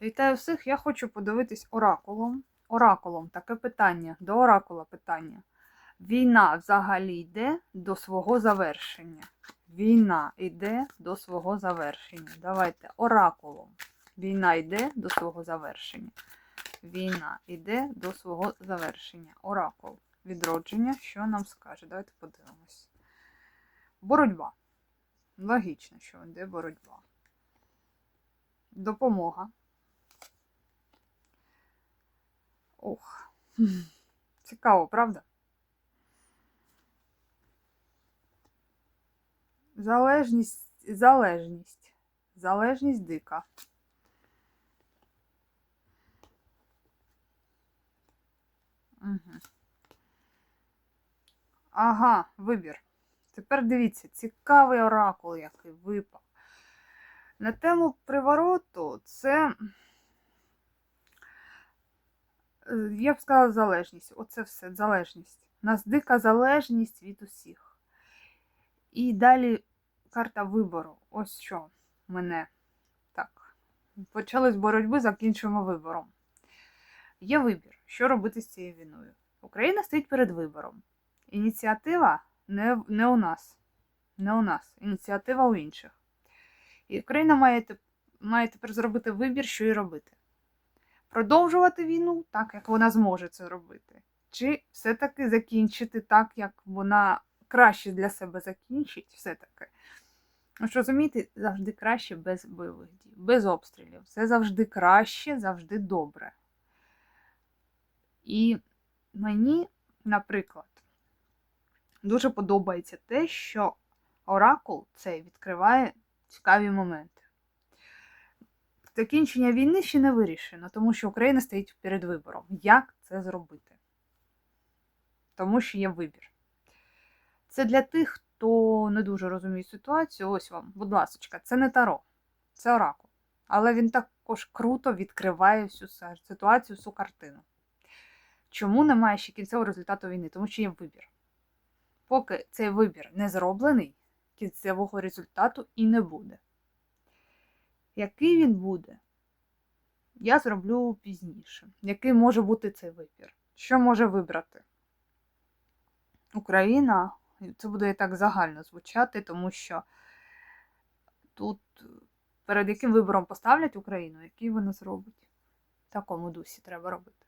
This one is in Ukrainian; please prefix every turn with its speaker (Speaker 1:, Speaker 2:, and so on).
Speaker 1: Вітаю всіх! Я хочу подивитись оракулом. Оракулом таке питання. До оракула питання. Війна взагалі йде до свого завершення. Війна йде до свого завершення. Давайте оракулом. Війна йде до свого завершення. Війна йде до свого завершення. Оракул. Відродження. Що нам скаже? Давайте подивимось. Боротьба. Логічно, що йде боротьба. Допомога. Ох. Цікаво, правда? Залежність, залежність. Залежність дика. Угу. Ага, вибір. Тепер дивіться, цікавий оракул, який випав. На тему привороту це, я б сказала, залежність. Оце все, залежність. У нас дика залежність від усіх. І далі карта вибору. Ось що мене так. Почали з боротьби, закінчуємо вибором. Є вибір, що робити з цією війною. Україна стоїть перед вибором. Ініціатива не, не у нас. Не у нас. Ініціатива у інших. І Україна має, має тепер зробити вибір, що і робити. Продовжувати війну так, як вона зможе це робити. Чи все-таки закінчити так, як вона краще для себе закінчить, все-таки. Що розумієте, завжди краще без бойових дій, без обстрілів. Це завжди краще, завжди добре. І мені, наприклад, дуже подобається те, що оракул цей відкриває цікаві моменти. Закінчення війни ще не вирішено, тому що Україна стоїть перед вибором. Як це зробити? Тому що є вибір. Це для тих, хто не дуже розуміє ситуацію. Ось вам, будь ласка, це не таро, це оракул. Але він також круто відкриває всю ситуацію, всю картину. Чому немає ще кінцевого результату війни? Тому що є вибір. Поки цей вибір не зроблений, кінцевого результату і не буде. Який він буде, я зроблю пізніше. Який може бути цей вибір? Що може вибрати? Україна, це буде так загально звучати, тому що тут перед яким вибором поставлять Україну, який вона зробить. В такому дусі треба робити.